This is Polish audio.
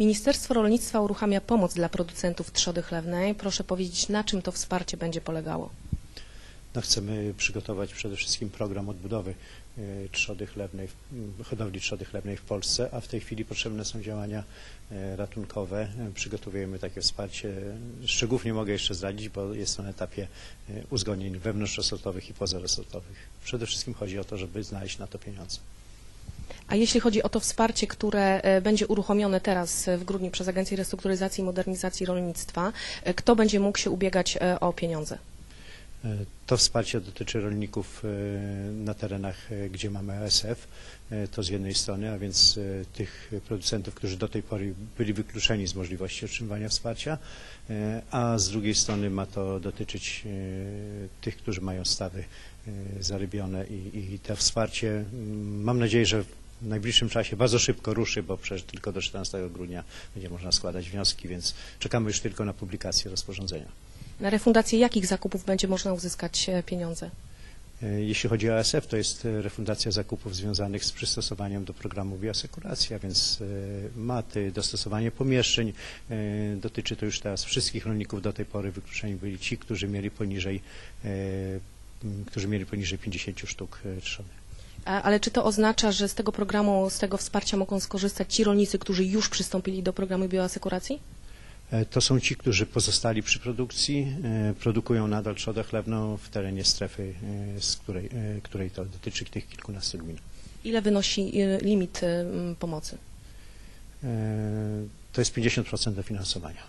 Ministerstwo Rolnictwa uruchamia pomoc dla producentów trzody chlewnej. Proszę powiedzieć, na czym to wsparcie będzie polegało? No, chcemy przygotować przede wszystkim program odbudowy e, trzody chlewnej, m, hodowli trzody chlewnej w Polsce, a w tej chwili potrzebne są działania e, ratunkowe. E, Przygotowujemy takie wsparcie. Szczegółów nie mogę jeszcze zdradzić, bo jest to na etapie uzgodnień wewnątrzresortowych i pozaresortowych. Przede wszystkim chodzi o to, żeby znaleźć na to pieniądze. A jeśli chodzi o to wsparcie, które e, będzie uruchomione teraz e, w grudniu przez Agencję Restrukturyzacji i Modernizacji Rolnictwa, e, kto będzie mógł się ubiegać o pieniądze? To wsparcie dotyczy rolników na terenach, gdzie mamy ASF. To z jednej strony, a więc tych producentów, którzy do tej pory byli wykluczeni z możliwości otrzymywania wsparcia, a z drugiej strony ma to dotyczyć tych, którzy mają stawy zarybione i, i to wsparcie mam nadzieję, że w najbliższym czasie bardzo szybko ruszy, bo przecież tylko do 14 grudnia będzie można składać wnioski, więc czekamy już tylko na publikację rozporządzenia. Na refundację jakich zakupów będzie można uzyskać e, pieniądze? E, Jeśli chodzi o ASF, to jest e, refundacja zakupów związanych z przystosowaniem do programu bioasekuracja, więc maty, dostosowanie pomieszczeń. Dotyczy to już teraz wszystkich rolników. Do tej pory wykluczeni byli ci, którzy mieli poniżej, którzy mieli poniżej 50 sztuk trzody. A- Ale czy to oznacza, że z tego programu, z tego wsparcia mogą skorzystać ci rolnicy, którzy już przystąpili do programu bioasekuracji? E, To są ci, którzy pozostali przy produkcji, e, produkują nadal trzodę chlewną w terenie strefy, e, z której, której to dotyczy tych kilkunastu gmin. Ile wynosi limit pomocy? To jest 50% dofinansowania.